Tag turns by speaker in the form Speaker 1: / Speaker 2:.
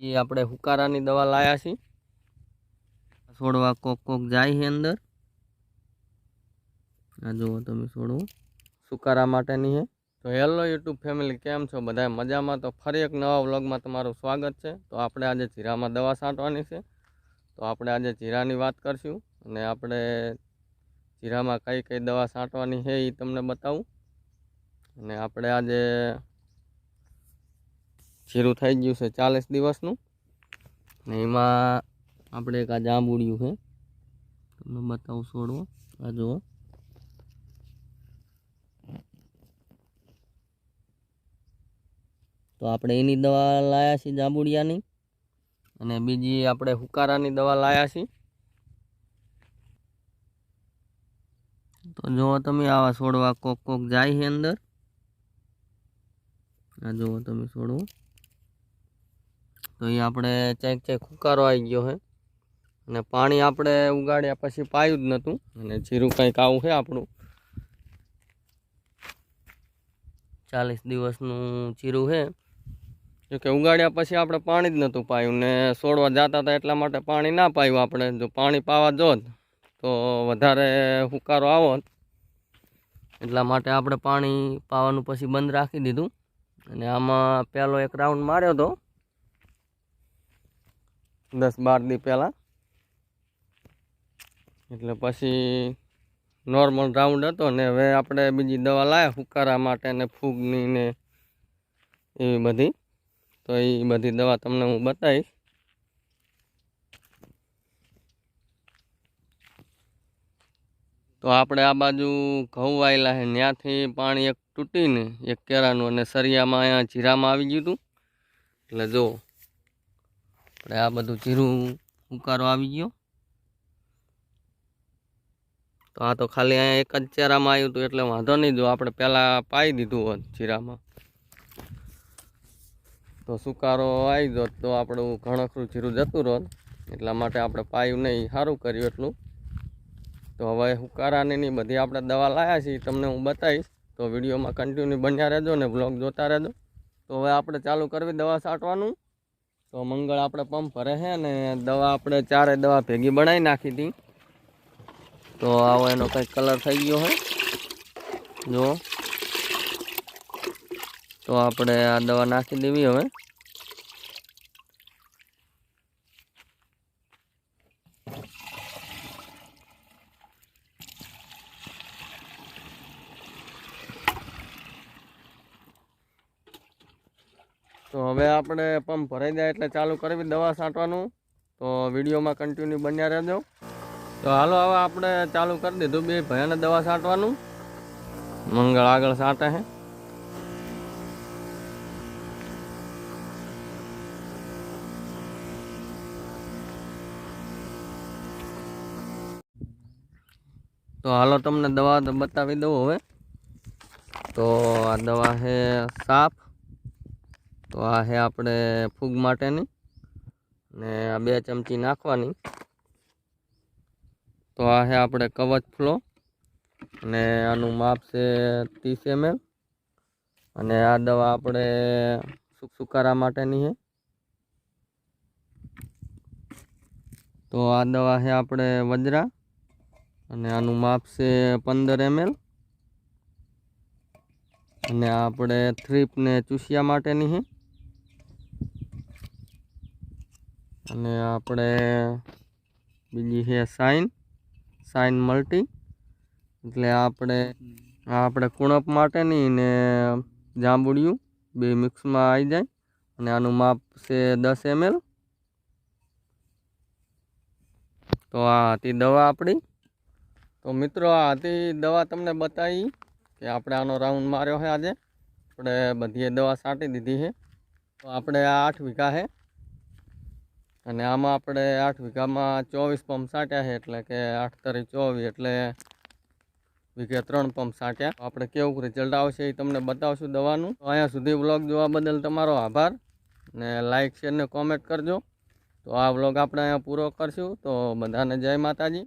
Speaker 1: એ આપણે હુકારાની દવા લાયા છીએ. છોડવા કોક કોક જાય છે અંદર. આ જુઓ તમે છોડવું. સુકારા માટેની છે. તો હેલો યુટ્યુબ ફેમિલી, કેમ છો બધા મજામાં? તો ફરી એક નવા વ્લોગમાં તમારું સ્વાગત છે. તો આપણે આજે જીરામાં દવા છાંટવાની છે. તો આપણે આજે જીરાની વાત કરશું અને આપણે જીરામાં કઈ કઈ દવા છાંટવાની છે એ તમને બતાવું. અને આપણે આજે જીરું થઈ ગયું છે ચાલીસ દિવસનું. ને એમાં આપણે એક આ જાંબુડિયું છે. તમને બતાવું છોડવો. આ જુઓ. તો આપણે એની દવા લાયા છીએ જાંબુડિયાની. અને બીજી આપણે હુકારાની દવા લાયા છીએ. તો જુઓ તમે આવા છોડવા કોક કોક જાય છે અંદર. આ જુઓ તમે છોડવું. તો એ આપણે ચેક ચેક હુકારો આવી ગયો છે અને પાણી આપણે ઉગાડ્યા પછી પાયું જ નહોતું અને જીરું કંઈક આવું છે આપણું. ચાલીસ દિવસનું જીરું છે જોકે ઉગાડ્યા પછી આપણે પાણી જ નહોતું પાયું ને છોડવા જતા હતા એટલા માટે પાણી ના પાયું આપણે. જો પાણી પાવા જોત તો વધારે હુકારો આવો એટલા માટે આપણે પાણી પાવાનું પછી બંધ રાખી દીધું. અને આમાં પહેલો એક રાઉન્ડ માર્યો હતો દસ બાર દી પહેલાં. એટલે પછી નોર્મલ રાઉન્ડ હતો ને હવે આપણે બીજી દવા લાવ્યા ફુકારા માટે ને ફૂગની ને એવી બધી. તો એ બધી દવા તમને હું બતાવીશ. તો આપણે આ બાજુ ઘઉં વાયેલા છે ત્યાંથી પાણી એક તૂટીને એક કેરાનું અને સરિયામાં અહીંયા જીરામાં આવી ગયું હતું. એટલે જો આપણે આ બધું જીરું ઉકારો આવી ગયો. તો આ તો ખાલી અહીંયા એક જ ચેરામાં આવ્યું હતું, એટલે વાંધો નહીં. જો આપણે પહેલાં પાઈ દીધું હોત જીરામાં. તો સુકારો આવી જોત તો આપણું ઘણખરું જીરું જતું રોત એટલા માટે આપણે પાયું નહીં, સારું કર્યું એટલું. તો હવે હુકારાની ની બધી આપણે દવા લાવ્યા છીએ તમને હું બતાવીશ. તો વિડીયોમાં કન્ટિન્યુ બન્યા રહેજો ને બ્લોગ જોતા રહેજો. તો હવે આપણે ચાલુ કરવી દવા છાંટવાનું તો મંગળ આપણે પંપ ભરે છે ને દવા આપણે ચારે દવા ભેગી બનાવી નાખી હતી. તો આવો એનો કંઈક કલર થઈ ગયો હોય જો. તો આપણે આ દવા નાખી દેવી હવે. તો હવે આપણે પંપ ભરાઈ જાય એટલે ચાલુ કરવી દવા છાંટવાનું. તો વિડીયોમાં કન્ટિન્યુ બન્યા રહેજો. તો હાલો હવે આપણે ચાલુ કરી દીધું બે ભયાને દવા છાંટવાનું. મંગળ આગળ છાંટે હે. તો હાલો તમને દવા બતાવી દઉં હવે. તો આ દવા છે સાફ. તો આ છે આપણે ફૂગ માટેની ને આ બે ચમચી નાખવાની. તો આ છે આપણે કવચ ફ્લો અને આનું માપ છે ત્રીસ એમએલ. અને આ દવા આપણે સુક સુકારા માટેની છે તો આ દવા છે આપણે વજરા અને આનું માપ છે પંદર એમએલ. અને આપણે થ્રીપ ને ચૂસિયા માટેની છે અને આપણે બીજી છે સાઇન સાઇન મલ્ટી. એટલે આપણે આપણે કુણપ માટેની ને જાંબુડિયું બે મિક્સમાં આવી જાય. અને આનું માપ છે દસ એમએલ. તો આ હતી દવા આપણી. તો મિત્રો, આ હતી દવા તમને બતાવી કે આપણે આનો રાઉન્ડ માર્યો છે આજે. આપણે બધીએ દવા છાંટી દીધી છે. તો આપણે આ આઠ વીઘા છે. અને આમાં આપણે આઠ વીઘામાં ચોવીસ પંપ સાંટ્યા છે, એટલે કે આઠ તરી ચોવીસ, એટલે વીઘે ત્રણ પંપ સાંટ્યા. આપણે કેવું રિઝલ્ટ આવશે એ તમને બતાવશું દવાનું. તો અહીંયા સુધી વ્લોગ જોવા બદલ તમારો આભાર ને લાઇક શેર ને કોમેન્ટ કરજો. તો આ વ્લોગ આપણે અહીંયા પૂરો કરશું. તો બધાને જય માતાજી.